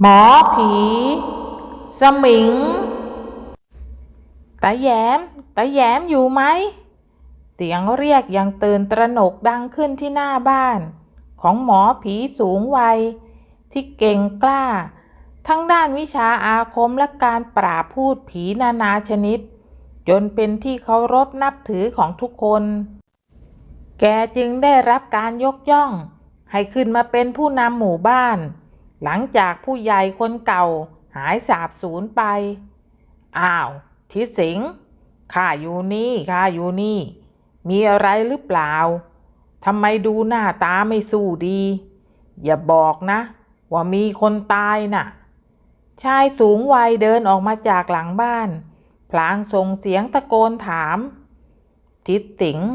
หมอผี สมิงตาแยมตาแยมอยู่ไหม เสียงเรียกอย่างตื่นตระหนกดังขึ้นที่หน้าบ้าน ของหมอผีสูงวัย ที่เก่งกล้า ทั้งด้านวิชาอาคมและการปราบพูดผีนานาชนิด จนเป็นที่เคารพนับถือของทุกคน แกจึงได้รับการยกย่อง ให้ขึ้นมาเป็นผู้นำหมู่บ้าน หลังจากผู้ใหญ่คนเก่าหายสาบสูญไป อ้าว ทิศสิงข้าอยู่นี่ข้าอยู่นี่ มีอะไรหรือเปล่าทำไมดูหน้าตาไม่สู้ดี อย่าบอกนะ ว่ามีคนตายน่ะ ชายสูงวัยเดินออกมาจากหลังบ้าน พลางส่งเสียงตะโกนถาม ทิศสิงห์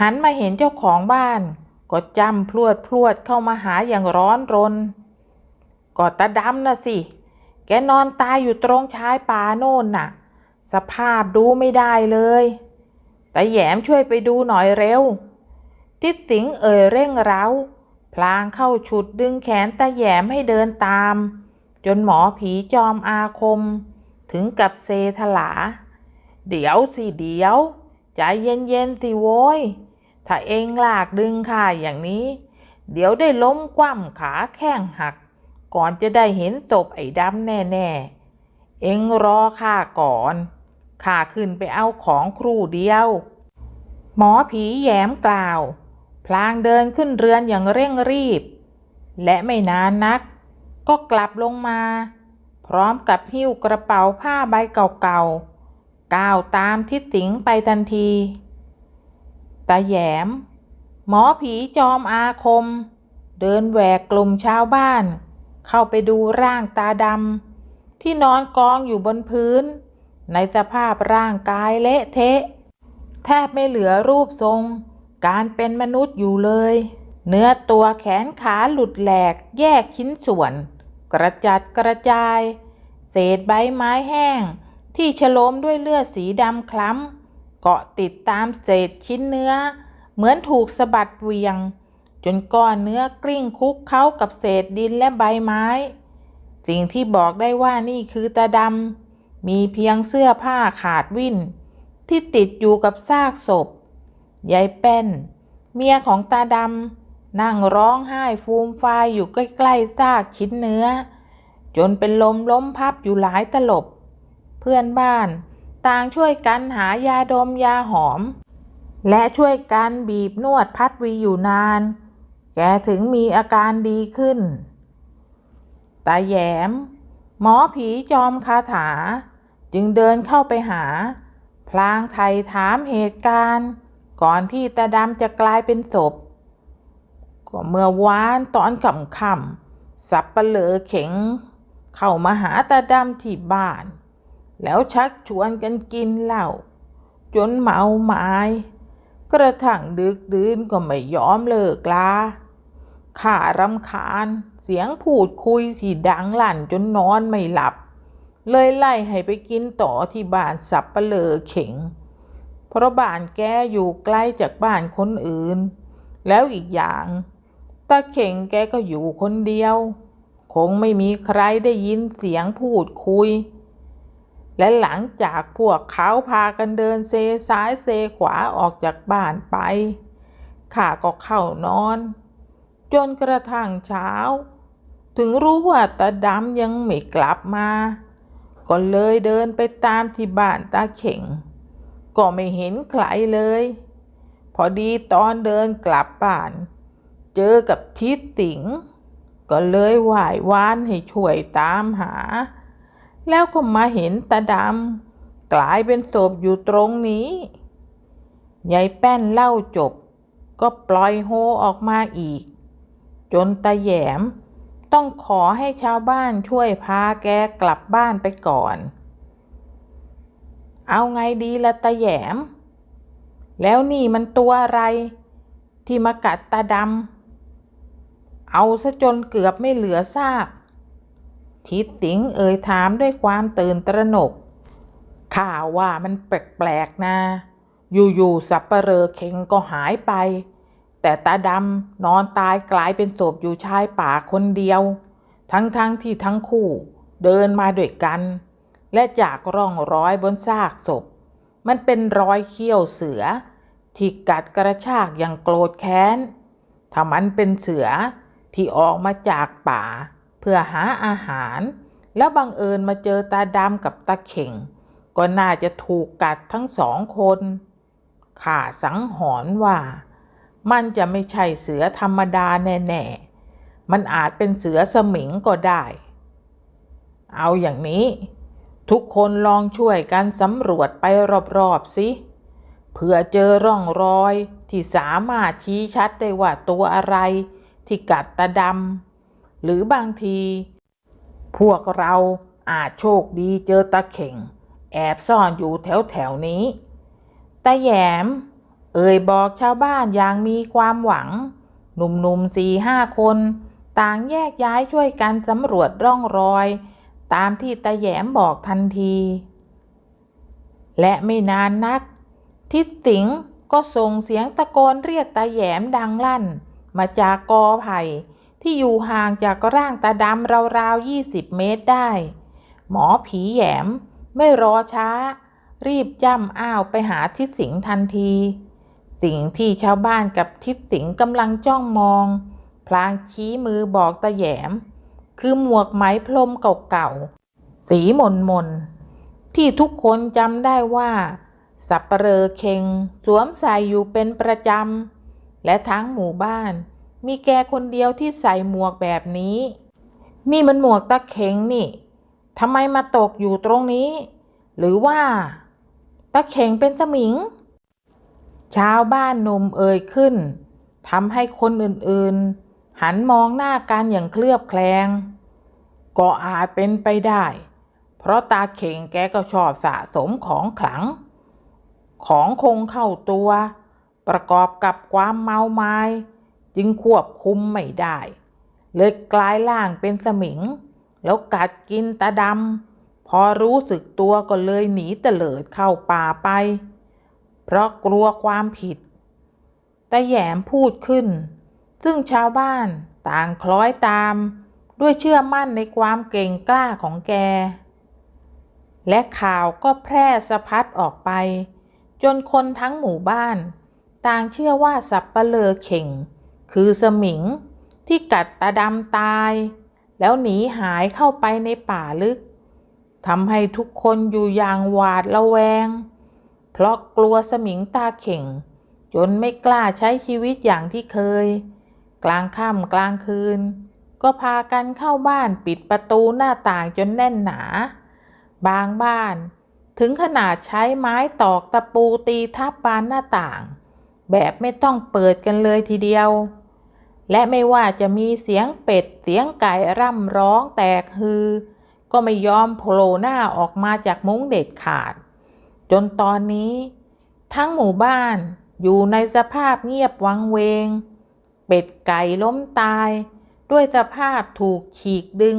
หันมาเห็นเจ้าของบ้าน ก็จำพลวดพลวดเข้ามาหาอย่างร้อนรน ก็ตาดำนะสิ แกนอนตายอยู่ตรงชายป่าโน่นน่ะ สภาพดูไม่ได้เลยแต่แยมช่วยไปดูหน่อยเร็วทิดสิงเอ่ยเร่งเร้า พลางเข้าฉุดดึงแขนตาแยมให้เดินตาม จนหมอผีจอมอาคม ถึงกับเซถลา เดี๋ยวสิเดี๋ยวใจเย็นๆสิโว้ย ถ้าเองลากดึงข้าอย่างนี้ เดี๋ยวได้ล้มคว่ำขาแข้งหัก ก่อนจะได้เห็นตบไอ้ดำแน่ๆ เอ็งรอข้าก่อน ข้าขึ้นไปเอาของครู่เดียว หมอผีแย้มกล่าว พลางเดินขึ้นเรือนอย่างเร่งรีบ และไม่นานนัก ก็กลับลงมา พร้อมกับหิ้วกระเป๋าผ้าใบเก่าๆ ก้าวตามทิศสิงไปทันทีตาแยม หมอผีจอมอาคม เดินแหวกกลุ่มชาวบ้าน เข้าไปดูร่างตาดำที่นอนกองอยู่บนพื้น ในสภาพร่างกายเละเทะ แทบไม่เหลือรูปทรง การเป็นมนุษย์อยู่เลย เนื้อตัวแขนขาหลุดแหลกแยกชิ้นส่วน กระจัดกระจาย เศษใบไม้แห้ง ที่ฉโลมด้วยเลือดสีดำคล้ำเกาะติดตามเศษชิ้นเนื้อ เหมือนถูกสะบัดเวียง จนก้อนเนื้อกลิ้งคุกเข้ากับเศษดินและใบไม้ สิ่งที่บอกได้ว่านี่คือตาดำมีเพียงเสื้อผ้าขาดวิ่น ที่ติดอยู่กับซากศพยายแป้น เมียของตาดำนั่งร้องไห้ฟูมฟายอยู่ใกล้ๆซากชิ้นเนื้อ จนเป็นลมล้มพับอยู่หลายตลบ เพื่อนบ้านต่างช่วยกันหายาดมยาหอม และช่วยกันบีบนวดพัดวีอยู่นาน แกถึงมีอาการดีขึ้น ตาแยม หมอผีจอมคาถา จึงเดินเข้าไปหา พลางไทยถามเหตุการณ์ ก่อนที่ตาดำจะกลายเป็นศพ ก็เมื่อวานตอนค่ำๆสับปะเลอเข็ง เข้ามาหาตาดำที่บ้าน แล้วชักชวนกันกินเหล้าจนเมาไม้กระทั่งดึกดื่นก็ไม่ยอมเลิกลา ข้ารำคาญ เสียงพูดคุยที่ดังลั่นจนนอนไม่หลับ เลยไล่ให้ไปกินต่อที่บ้านสับปะเลอเข่ง เพราะบ้านแกอยู่ไกล้จากบ้านคนอื่น แล้วอีกอย่างตาเข่งแกก็อยู่คนเดียว คงไม่มีใครได้ยินเสียงพูดคุย และหลังจากพวกเขาพากันเดินเซซ้ายเซขวาออกจากบ้านไปข้าก็เข้านอน จนกระทั่งเช้า ถึงรู้ว่าตาดำยังไม่กลับมา ก็เลยเดินไปตามที่บ้านตาเข่ง ก็ไม่เห็นใครเลย พอดีตอนเดินกลับบ้าน เจอกับทิศสิงก็เลยไหว้วานให้ช่วยตามหา แล้วก็มาเห็นตาดำกลายเป็นศพอยู่ตรงนี้ยายแป้นเล่าจบ ก็ปล่อยโฮออกมาอีก จนตาแยม ต้องขอให้ชาวบ้านช่วยพาแกกลับบ้านไปก่อน เอาไงดีละตาแยม แล้วนี่มันตัวอะไร ที่มากัดตาดำเอาซะจนเกือบไม่เหลือซากทิดติ๋งเอ่ยถามด้วยความตื่นตระหนกข้าวว่ามันแปลกๆนะ อยู่ๆสับปะเรอเข่งก็หายไป แต่ตาดำนอนตายกลายเป็นศพอยู่ชายป่าคนเดียว ทั้งๆทที่ทั้งคู่เดินมาด้วยกัน และจากร่องรอยบนซากศพ มันเป็นรอยเขี้ยวเสือ ที่กัดกระชากอย่างโกรธแค้นถ้ามันเป็นเสือที่ออกมาจากป่า เพื่อหาอาหาร แล้วบังเอิญมาเจอตาดำกับตาเข่ง ก็น่าจะถูกกัดทั้งสองคนข้าสังหรณ์ว่า มันจะไม่ใช่เสือธรรมดาแน่ๆ มันอาจเป็นเสือสมิงก็ได้ เอาอย่างนี้ ทุกคนลองช่วยกันสำรวจไปรอบๆสิเผื่อเจอร่องรอยที่สามารถชี้ชัดได้ว่าตัวอะไร ที่กัดตาดำหรือบางที พวกเราอาจโชคดีเจอตาเข่ง แอบซ่อนอยู่แถวแถวๆนี้ตาแยม เอ่ยบอกชาวบ้านอย่างมีความหวัง หนุ่มๆสี่ห้าคน ต่างแยกย้ายช่วยกันสำรวจร่องรอย ตามที่ตาแยมบอกทันที และไม่นานนัก ทิดสิงก็ส่งเสียงตะโกนเรียกตาแยมดังลั่น มาจากกอไผ่ที่อยู่ห่างจากร่างตาดำราวๆยี่สิบเมตรได้ หมอผีแยมไม่รอช้า รีบย่ำอ้าวไปหาทิศสิงทันที สิ่งที่ชาวบ้านกับทิศสิงกำลังจ้องมอง พลางชี้มือบอกตาแยม คือหมวกไหมพรมเก่าๆ สีหมนมนที่ทุกคนจำได้ว่าสับเปลอเคงสวมใส่อยู่เป็นประจำ และทั้งหมู่บ้าน มีแกคนเดียวที่ใส่หมวกแบบนี้ นี่มันหมวกตาเข็งนี่ทำไมมาตกอยู่ตรงนี้ หรือว่าตาเข่งเป็นสมิง ชาวบ้านหนุ่มเอ่ยขึ้นทำให้คนอื่นๆ หันมองหน้ากันอย่างเคลือบแคลง ก็อาจเป็นไปได้ เพราะตาเข่งแกก็ชอบสะสมของขลัง ของคงเข้าตัว ประกอบกับความเมาไม้จึงควบคุมไม่ได้ เลยกลายร่างเป็นสมิง แล้วกัดกินตาดำพอรู้สึกตัวก็เลยหนีเตลิดเข้าป่าไป เพราะกลัวความผิดตาแยมพูดขึ้น ซึ่งชาวบ้านต่างคล้อยตาม ด้วยเชื่อมั่นในความเก่งกล้าของแก และข่าวก็แพร่สะพัดออกไป จนคนทั้งหมู่บ้าน ต่างเชื่อว่าสับปะเลอเข่ง คือสมิงที่กัดตาดำตาย แล้วหนีหายเข้าไปในป่าลึกทำให้ทุกคนอยู่อย่างหวาดระแวง เพราะกลัวสมิงตาเข่ง จนไม่กล้าใช้ชีวิตอย่างที่เคย กลางค่ำกลางคืน ก็พากันเข้าบ้านปิดประตูหน้าต่างจนแน่นหนา บางบ้านถึงขนาดใช้ไม้ตอกตะปูตีทับบานหน้าต่าง แบบไม่ต้องเปิดกันเลยทีเดียว และไม่ว่าจะมีเสียงเป็ดเสียงไก่ร่ำร้องแตกฮือ ก็ไม่ยอมโผล่หน้าออกมาจากมุ้งเด็ดขาด จนตอนนี้ ทั้งหมู่บ้านอยู่ในสภาพเงียบวังเวง เป็ดไก่ล้มตาย ด้วยสภาพถูกฉีกดึง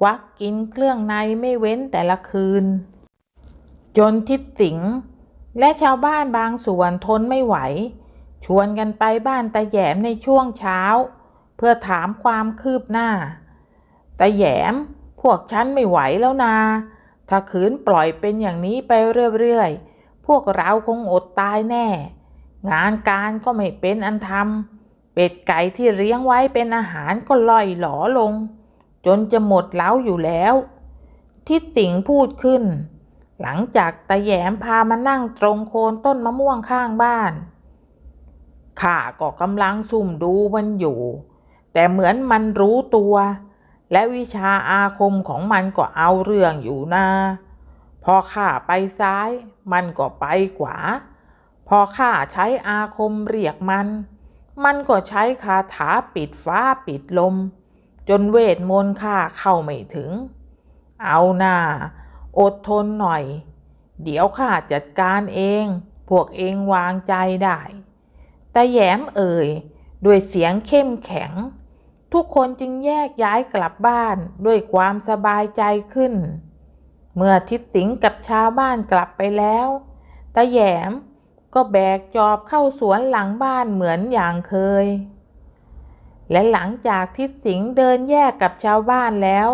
ควักกินเครื่องในไม่เว้นแต่ละคืน จนทิดสิงห์และชาวบ้านบางส่วนทนไม่ไหว ชวนกันไปบ้านตาแยมในช่วงเช้า เพื่อถามความคืบหน้าตาแยมพวกฉันไม่ไหวแล้วนา ถ้าขืนปล่อยเป็นอย่างนี้ไปเรื่อยๆ พวกเราคงอดตายแน่ งานการก็ไม่เป็นอันทำเป็ดไก่ที่เลี้ยงไว้เป็นอาหารก็ล่อยหลอลง จนจะหมดเล้าอยู่แล้วทิดสิงพูดขึ้น หลังจากตาแยมพามานั่งตรงโคนต้นมะม่วงข้างบ้านข้าก็กำลังซุ่มดูมันอยู่ แต่เหมือนมันรู้ตัว และวิชาอาคมของมันก็เอาเรื่องอยู่นะ พอข้าไปซ้าย มันก็ไปขวา พอข้าใช้อาคมเรียกมัน มันก็ใช้คาถาปิดฟ้าปิดลม จนเวทมนต์ข้าเข้าไม่ถึง เอาหน้าอดทนหน่อย เดี๋ยวข้าจัดการเอง พวกเองวางใจได้ แต่แย้มเอ่ย ด้วยเสียงเข้มแข็ง ทุกคนจึงแยกย้ายกลับบ้านด้วยความสบายใจขึ้น เมื่อทิดสิงห์กับชาวบ้านกลับไปแล้วตาแยมก็แบกจอบเข้าสวนหลังบ้านเหมือนอย่างเคย และหลังจากทิศสิงห์เดินแยกกับชาวบ้านแล้ว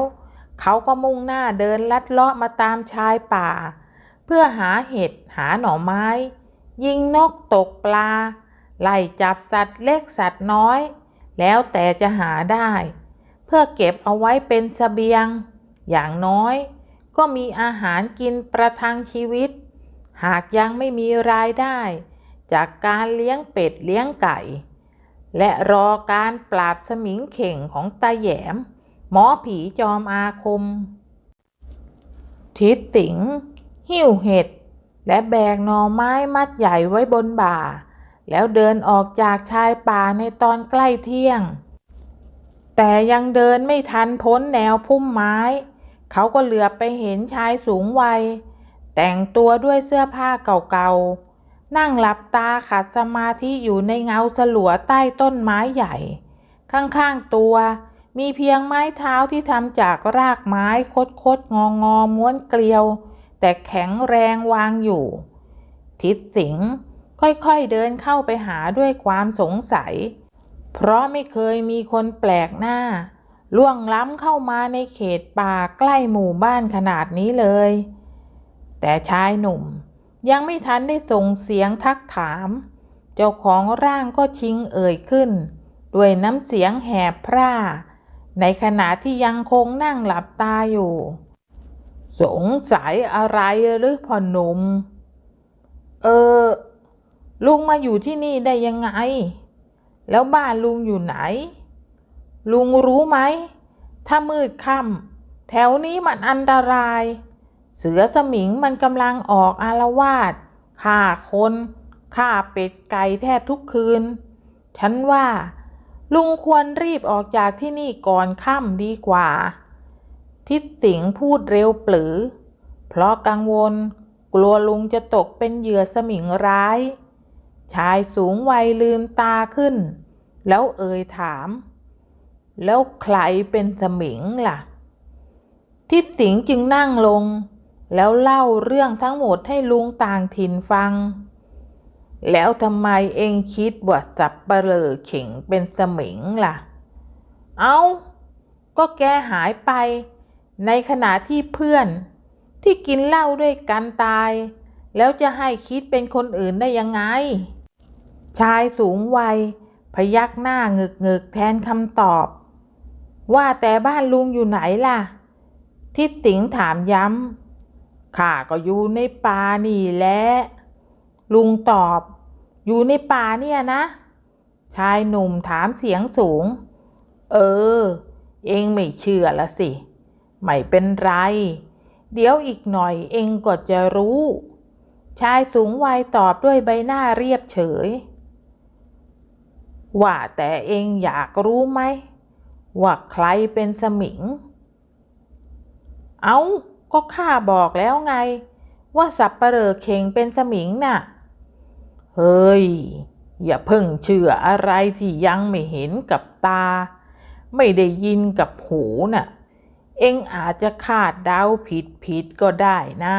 เขาก็มุ่งหน้าเดินลัดเลาะมาตามชายป่า เพื่อหาเห็ดหาหน่อไม้ ยิงนกตกปลา ไล่จับสัตว์เล็กสัตว์น้อย แล้วแต่จะหาได้ เพื่อเก็บเอาไว้เป็นเสบียง อย่างน้อย ก็มีอาหารกินประทังชีวิต หากยังไม่มีรายได้ จากการเลี้ยงเป็ดเลี้ยงไก่ และรอการปราบสมิงเข่งของตาแยม หมอผีจอมอาคม ทิศสิงห์หิ้วเห็ดและแบกหน่อไม้มัดใหญ่ไว้บนบ่า แล้วเดินออกจากชายป่าในตอนใกล้เที่ยง แต่ยังเดินไม่ทันพ้นแนวพุ่มไม้ เขาก็เหลือบไปเห็นชายสูงวัย แต่งตัวด้วยเสื้อผ้าเก่าๆ นั่งหลับตาขัดสมาธิอยู่ในเงาสลัวใต้ต้นไม้ใหญ่ ข้างๆตัวมีเพียงไม้เท้าที่ทำจากรากไม้คดคดงองอม้วนเกลียว แต่แข็งแรงวางอยู่ ทิศสิงห์ ค่อยๆเดินเข้าไปหาด้วยความสงสัย เพราะไม่เคยมีคนแปลกหน้า ล่วงล้ำเข้ามาในเขตป่าใกล้หมู่บ้านขนาดนี้เลย แต่ชายหนุ่มยังไม่ทันได้ส่งเสียงทักถาม เจ้าของร่างก็ชิงเอ่ยขึ้น ด้วยน้ำเสียงแหบพร่า ในขณะที่ยังคงนั่งหลับตาอยู่ สงสัยอะไรหรือพ่อหนุ่ม เออ ลุงมาอยู่ที่นี่ได้ยังไง แล้วบ้านลุงอยู่ไหน ลุงรู้ไหม ถ้ามืดค่ำแถวนี้มันอันตราย เสือสมิงมันกำลังออกอารวาสฆ่าคนฆ่าเป็ดไก่แทบทุกคืน ฉันว่า ลุงควรรีบออกจากที่นี่ก่อนค่ำดีกว่า ทิศสิงพูดเร็วปรือ เพราะกังวล กลัวลุงจะตกเป็นเหยื่อสมิงร้าย ชายสูงวัยลืมตาขึ้น แล้วเอ่ยถาม แล้วใครเป็นสมิงล่ะ ทิศสิงจึงนั่งลง แล้วเล่าเรื่องทั้งหมดให้ลุงต่างถิ่นฟัง แล้วทำไมเองคิดว่าสับปะเลอเข่งเป็นสมิงล่ะ เอา้า ก็แกหายไป ในขณะที่เพื่อน ที่กินเหล้าด้วยกันตายแล้วจะให้คิดเป็นคนอื่นได้ยังไง ชายสูงวัย พยักหน้าเงึกเงึกแทนคำตอบ ว่าแต่บ้านลุงอยู่ไหนล่ะ ทิศสิงถามย้ำข้าก็อยู่ในป่านี่แหละลุงตอบ อยู่ในป่าเนี่ยนะ ชายหนุ่มถามเสียงสูง เออ เองไม่เชื่อละสิ ไม่เป็นไร เดี๋ยวอีกหน่อยเองก็จะรู้ ชายสูงวัยตอบด้วยใบหน้าเรียบเฉย ว่าแต่เองอยากรู้ไหม ว่าใครเป็นสมิง เอา้า ก็ข้าบอกแล้วไง ว่าสับปะเหร่อเข่งเป็นสมิงน่ะ เฮ้ย อย่าเพิ่งเชื่ออะไรที่ยังไม่เห็นกับตา ไม่ได้ยินกับหูน่ะ เอ็งอาจจะคาดเดาผิดผิดก็ได้นะ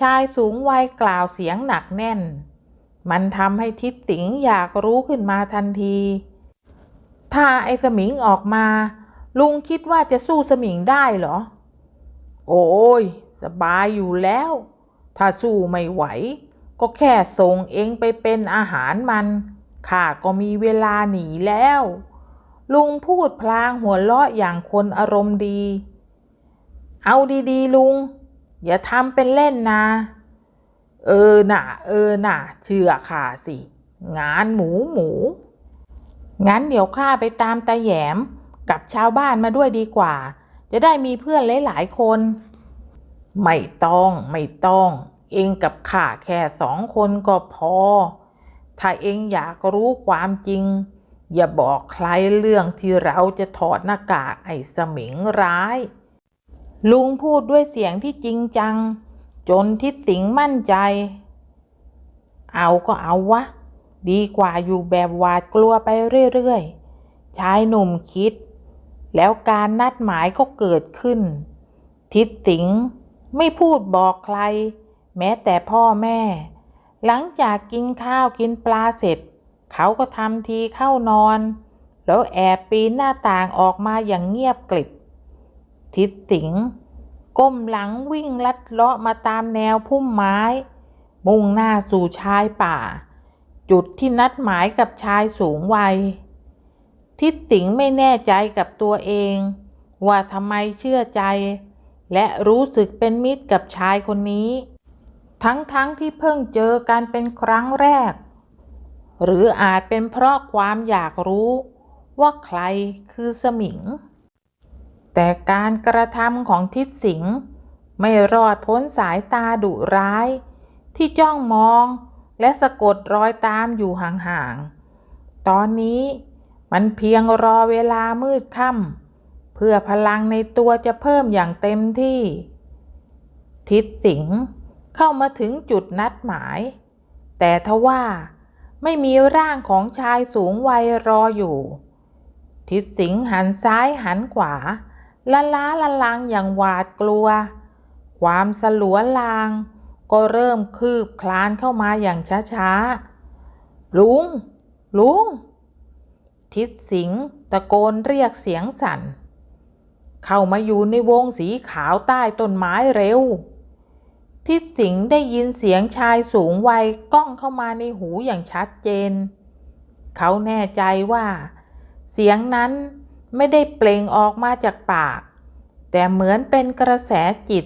ชายสูงวัยกล่าวเสียงหนักแน่น มันทำให้ทิศสิงห์อยากรู้ขึ้นมาทันที ถ้าไอ้สมิงออกมา ลุงคิดว่าจะสู้สมิงได้เหรอ โอ้ย สบายอยู่แล้ว ถ้าสู้ไม่ไหว ก็แค่ส่งเองไปเป็นอาหารมันข้าก็มีเวลาหนีแล้ว ลุงพูดพลางหัวเราะอย่างคนอารมณ์ดี เอาดีๆ ลุง อย่าทำเป็นเล่นนะ เออน่ะ เออน่ะ เชื่อข้าสิ งานหมูหมู งั้นเดี๋ยวข้าไปตามตาแยมกับชาวบ้านมาด้วยดีกว่า จะได้มีเพื่อนหลายๆคน ไม่ต้องไม่ต้อง เองกับข้าแค่สองคนก็พอ ถ้าเองอยากรู้ความจริง อย่าบอกใครเรื่องที่เราจะถอดหน้ากากไอ้สมิงร้าย ลุงพูดด้วยเสียงที่จริงจัง จนทิศสิงมั่นใจ เอาก็เอาวะ ดีกว่าอยู่แบบหวาดกลัวไปเรื่อยๆ ชายหนุ่มคิด แล้วการนัดหมายก็เกิดขึ้น ทิศสิงไม่พูดบอกใคร แม้แต่พ่อแม่ หลังจากกินข้าวกินปลาเสร็จ เขาก็ทำทีเข้านอน แล้วแอบปีนหน้าต่างออกมาอย่างเงียบกริบ ทิดสิง ก้มหลังวิ่งลัดเลาะมาตามแนวพุ่มไม้ มุ่งหน้าสู่ชายป่า จุดที่นัดหมายกับชายสูงวัย ทิดสิงไม่แน่ใจกับตัวเอง ว่าทำไมเชื่อใจ และรู้สึกเป็นมิตรกับชายคนนี้ ทั้งๆทที่เพิ่งเจอกันเป็นครั้งแรก หรืออาจเป็นเพราะความอยากรู้ว่าใครคือสมิง แต่การกระทำของทิดสิงห์ไม่รอดพ้นสายตาดุร้าย ที่จ้องมองและสะกดรอยตามอยู่ห่างๆ ตอนนี้มันเพียงรอเวลามืดค่ำเพื่อพลังในตัวจะเพิ่มอย่างเต็มที่ ทิดสิงห์เข้ามาถึงจุดนัดหมาย แต่ทว่าไม่มีร่างของชายสูงวัยรออยู่ ทิดสิงห์หันซ้ายหันขวา ละล้าละลังอย่างหวาดกลัว ความสลัวลาง ก็เริ่มคืบคลานเข้ามาอย่างช้าๆ ลุง ลุง ทิดสิงห์ตะโกนเรียกเสียงสั่น เข้ามาอยู่ในวงสีขาวใต้ต้นไม้เร็ว ทิดสิงห์ได้ยินเสียงชายสูงวัยก้องเข้ามาในหูอย่างชัดเจน เขาแน่ใจว่า เสียงนั้น ไม่ได้เปล่งออกมาจากปาก แต่เหมือนเป็นกระแสจิต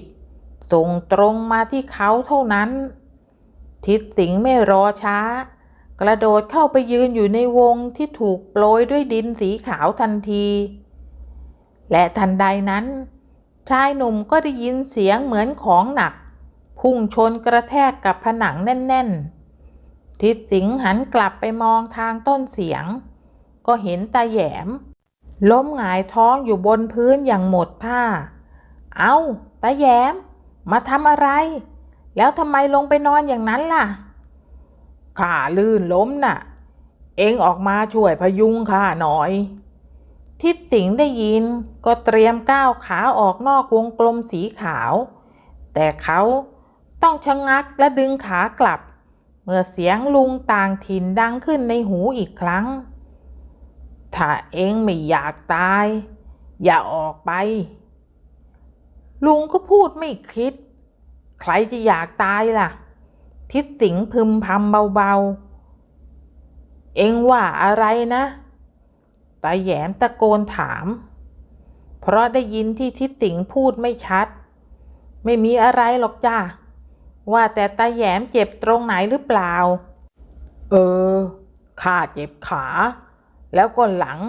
ส่งตรงมาที่เขาเท่านั้น ทิดสิงห์ไม่รอช้า กระโดดเข้าไปยืนอยู่ในวงที่ถูกโปรยด้วยดินสีขาวทันที และทันใดนั้น ชายหนุ่มก็ได้ยินเสียงเหมือนของหนัก พุ่งชนกระแทกกับผนังแน่น ๆ ทิดสิงห์หันกลับไปมองทางต้นเสียง ก็เห็นตาแยม ล้มหงายท้องอยู่บนพื้นอย่างหมดท่า เอาตาแยม มาทำอะไร แล้วทำไมลงไปนอนอย่างนั้นล่ะ ข้าลื่นล้มน่ะ เองออกมาช่วยพยุงข้าหน่อย ทิดสิงได้ยินก็เตรียมก้าวขาออกนอกวงกลมสีขาว แต่เขาต้องชะงักและดึงขากลับ เมื่อเสียงลุงต่างถิ่นดังขึ้นในหูอีกครั้ง ถ้าเองไม่อยากตาย อย่าออกไป ลุงก็พูดไม่คิด ใครจะอยากตายล่ะ ทิดสิงห์พึมพำเบาๆ เองว่าอะไรนะ ตาแยมตะโกนถาม เพราะได้ยินที่ทิดสิงห์พูดไม่ชัด ไม่มีอะไรหรอกจ้าว่าแต่ตาแยมเจ็บตรงไหนหรือเปล่า เออ ข้าเจ็บขา แล้วก็หลัง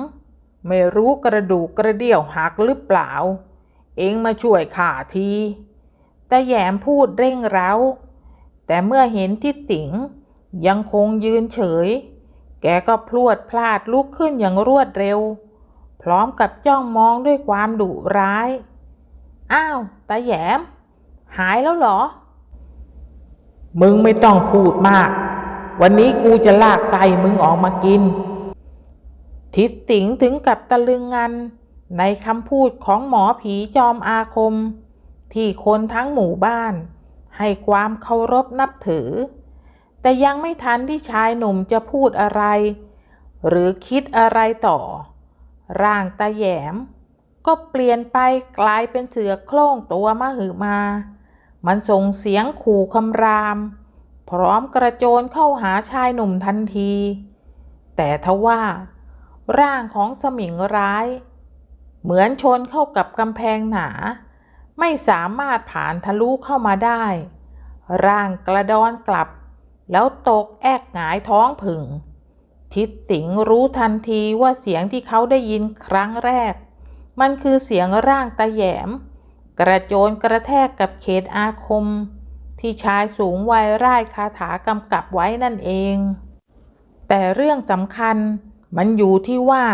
ไม่รู้กระดูกกระเดี่ยวหักหรือเปล่า เองมาช่วยข้าทีตาแยมพูดเร่งเร้า แต่เมื่อเห็นทิดสิงยังคงยืนเฉย แกก็พลวดพลาดลุกขึ้นอย่างรวดเร็ว พร้อมกับจ้องมองด้วยความดุร้าย อ้าวตาแยม หายแล้วเหรอ มึงไม่ต้องพูดมาก วันนี้กูจะลากไส้มึงออกมากิน ทิดสิงถึงกับตะลึงงัน ในคำพูดของหมอผีจอมอาคม ที่คนทั้งหมู่บ้าน ให้ความเคารพนับถือ แต่ยังไม่ทันที่ชายหนุ่มจะพูดอะไร หรือคิดอะไรต่อ ร่างตาแยม ก็เปลี่ยนไปกลายเป็นเสือโคร่งตัวมหึมา มันส่งเสียงขู่คำราม พร้อมกระโจนเข้าหาชายหนุ่มทันที แต่ทว่า ร่างของสมิงร้าย เหมือนชนเข้ากับกำแพงหนา ไม่สามารถผ่านทะลุเข้ามาได้ ร่างกระดอนกลับ แล้วตกแอกหงายท้องผึ่ง ทิดสิงห์รู้ทันทีว่าเสียงที่เขาได้ยินครั้งแรก มันคือเสียงร่างตาแยม กระโจนกระแทกกับเขตอาคม ที่ชายสูงวัยร่ายคาถากำกับไว้นั่นเอง แต่เรื่องสำคัญ มันอยู่ที่ว่า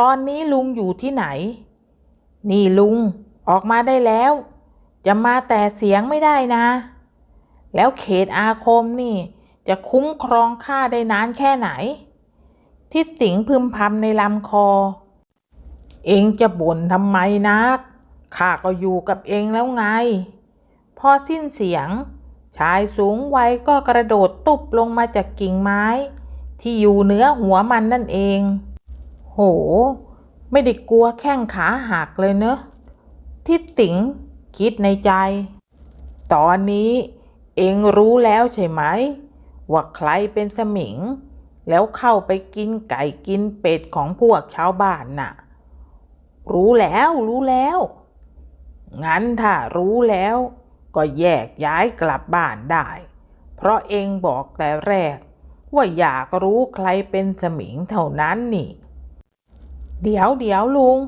ตอนนี้ลุงอยู่ที่ไหน นี่ลุงออกมาได้แล้ว จะมาแต่เสียงไม่ได้นะ แล้วเขตอาคมนี่ จะคุ้มครองข้าได้นานแค่ไหน ทิดสิงพึมพำในลำคอ เองจะบ่นทำไมนักข้าก็อยู่กับเองแล้วไง พอสิ้นเสียง ชายสูงวัยก็กระโดดตุบลงมาจากกิ่งไม้ ที่อยู่เหนือหัวมันนั่นเอง โห ไม่ได้กลัวแข้งขาหักเลยเนอะทิดสิงคิดในใจ ตอนนี้เองรู้แล้วใช่ไหม ว่าใครเป็นสมิง แล้วเข้าไปกินไก่กินเป็ดของพวกชาวบ้านน่ะ รู้แล้วรู้แล้ว งั้นถ้ารู้แล้ว ก็แยกย้ายกลับบ้านได้ เพราะเองบอกแต่แรก ว่าอยากรู้ใครเป็นสมิงเท่านั้นนี่ เดี๋ยวเดี๋ยวลุง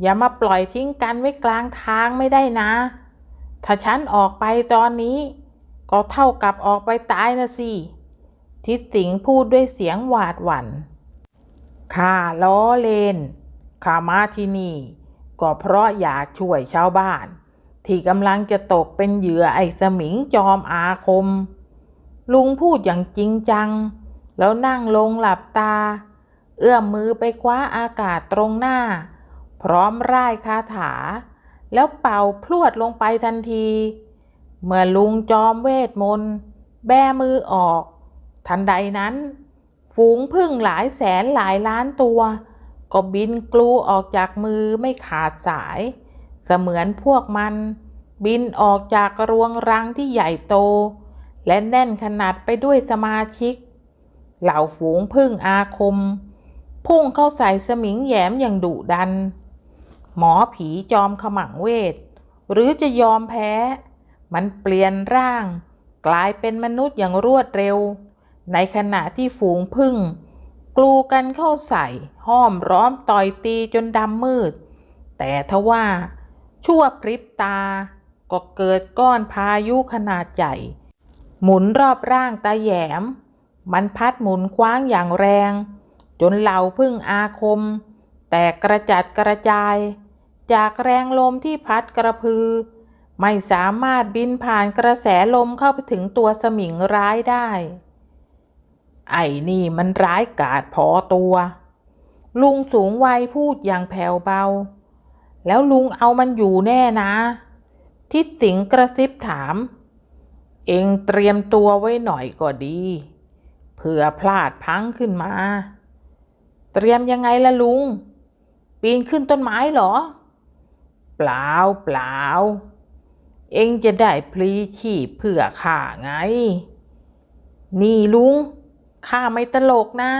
อย่ามาปล่อยทิ้งกันไว้กลางทางไม่ได้นะ ถ้าฉันออกไปตอนนี้ ก็เท่ากับออกไปตายนะสิทิศสิงห์พูดด้วยเสียงหวาดหวัน่นข้าล้อเล่นข้ามาที่นี่ ก็เพราะอยากช่วยชาวบ้าน ที่กำลังจะตกเป็นเหยื่อไอ้สมิงจอมอาคม ลุงพูดอย่างจริงจัง แล้วนั่งลงหลับตา เอื้อมมือไปคว้าอากาศตรงหน้า พร้อมร่ายคาถา แล้วเป่าพรวดลงไปทันที เมื่อลุงจอมเวทมนต์แบมือออก ทันใดนั้น ฝูงพึ่งหลายแสนหลายล้านตัว ก็บินกลูออกจากมือไม่ขาดสาย เสมือนพวกมัน บินออกจากรวงรังที่ใหญ่โต และแน่นขนาดไปด้วยสมาชิก เหล่าฝูงพึ่งอาคม พุ่งเข้าใส่สมิงแยมอย่างดุดัน หมอผีจอมขมังเวท หรือจะยอมแพ้ มันเปลี่ยนร่าง กลายเป็นมนุษย์อย่างรวดเร็ว ในขณะที่ฝูงพึ่ง กลูกันเข้าใส่ ห้อมร้อมต่อยตีจนดำมืด แต่ทว่าชั่วพริบตา ก็เกิดก้อนพายุขนาดใหญ่ หมุนรอบร่างตาแยม มันพัดหมุนคว้างอย่างแรง จนเหล่าพึ่งอาคม แตกกระจัดกระจาย จากแรงลมที่พัดกระพือ ไม่สามารถบินผ่านกระแสลมเข้าไปถึงตัวสมิงร้ายได้ ไอ้นี่มันร้ายกาจพอตัว ลุงสูงวัยพูดอย่างแผ่วเบา แล้วลุงเอามันอยู่แน่นะ ทิดสิงกระซิบถาม เองเตรียมตัวไว้หน่อยก็ดีเผื่อพลาดพังขึ้นมา เตรียมยังไงล่ะลุง ปีนขึ้นต้นไม้เหรอ เปล่าเปล่า เองจะได้พลีชีพเผื่อข้าไง นี่ลุงข้าไม่ตลกนะ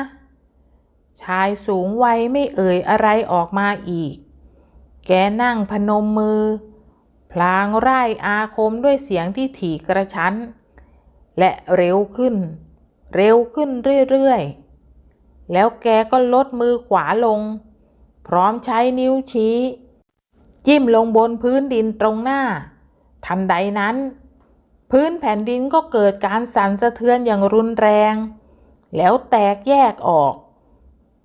ชายสูงวัยไม่เอ่ยอะไรออกมาอีก แกนั่งพนมมือ พลางไร่อาคมด้วยเสียงที่ถี่กระชั้น และเร็วขึ้น เร็วขึ้นเรื่อยๆ แล้วแกก็ลดมือขวาลง พร้อมใช้นิ้วชี้ จิ้มลงบนพื้นดินตรงหน้า ทันใดนั้น พื้นแผ่นดินก็เกิดการสั่นสะเทือนอย่างรุนแรง แล้วแตกแยกออก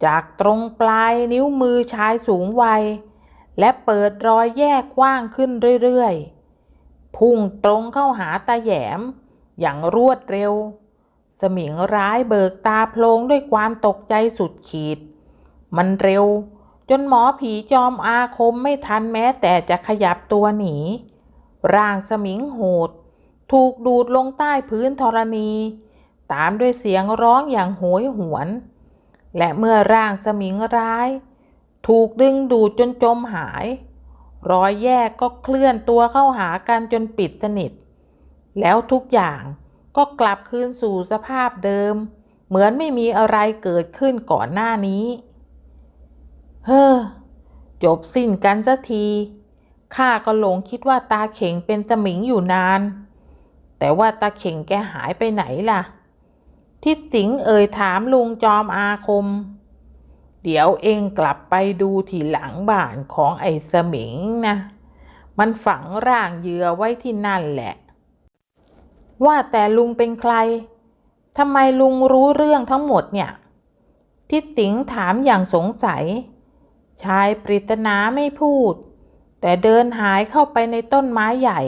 จากตรงปลายนิ้วมือชายสูงวัย และเปิดรอยแยกกว้างขึ้นเรื่อยๆ พุ่งตรงเข้าหาตาแหยม อย่างรวดเร็ว สมิงร้ายเบิกตาโพลงด้วยความตกใจสุดขีด มันเร็ว จนหมอผีจอมอาคมไม่ทันแม้แต่จะขยับตัวหนี ร่างสมิงโหด ถูกดูดลงใต้พื้นธรณี ตามด้วยเสียงร้องอย่างโหยหวน และเมื่อร่างสมิงร้าย ถูกดึงดูดจนจมหาย รอยแยกก็เคลื่อนตัวเข้าหากันจนปิดสนิท แล้วทุกอย่างก็กลับคืนสู่สภาพเดิม เหมือนไม่มีอะไรเกิดขึ้นก่อนหน้านี้ เฮ้อ จบสิ้นกันสักที ข้าก็หลงคิดว่าตาเข่งเป็นสมิงอยู่นาน แต่ว่าตาเข่งแกหายไปไหนล่ะ ทิดสิงเอ่ยถามลุงจอมอาคม เดี๋ยวเองกลับไปดูที่หลังบ้านของไอ้สมิงนะ มันฝังร่างเหยื่อไว้ที่นั่นแหละ ว่าแต่ลุงเป็นใครทำไมลุงรู้เรื่องทั้งหมดเนี่ย ทิดสิงถามอย่างสงสัย ชายปริศนาไม่พูด แต่เดินหายเข้าไปในต้นไม้ใหญ่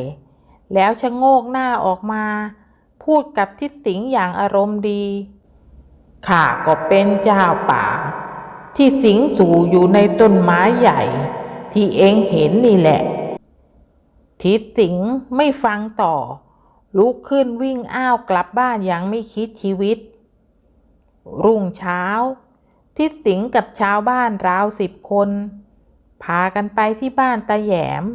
แล้วชะโงกหน้าออกมา พูดกับทิดสิงอย่างอารมณ์ดี ข้าก็เป็นเจ้าป่า ที่สิงสู่อยู่ในต้นไม้ใหญ่ ที่เองเห็นนี่แหละ ทิดสิงไม่ฟังต่อ ลุกขึ้นวิ่งอ้าวกลับบ้านอย่างไม่คิดชีวิต รุ่งเช้า ทิดสิงกับชาวบ้านราวสิบคน พากันไปที่บ้านตาแยม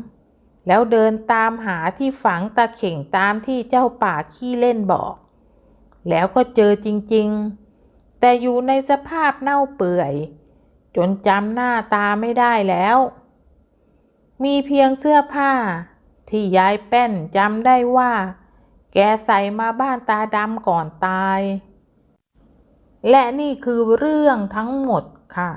แล้วเดินตามหาที่ฝังตาเข่งตามที่เจ้าป่าขี้เล่นบอก แล้วก็เจอจริง ๆแต่อยู่ในสภาพเน่าเปื่อย จนจำหน้าตาไม่ได้แล้ว มีเพียงเสื้อผ้า ที่ยายแป้นจำได้ว่า แกใส่มาบ้านตาดำก่อนตาย และนี่คือเรื่องทั้งหมดค่ะ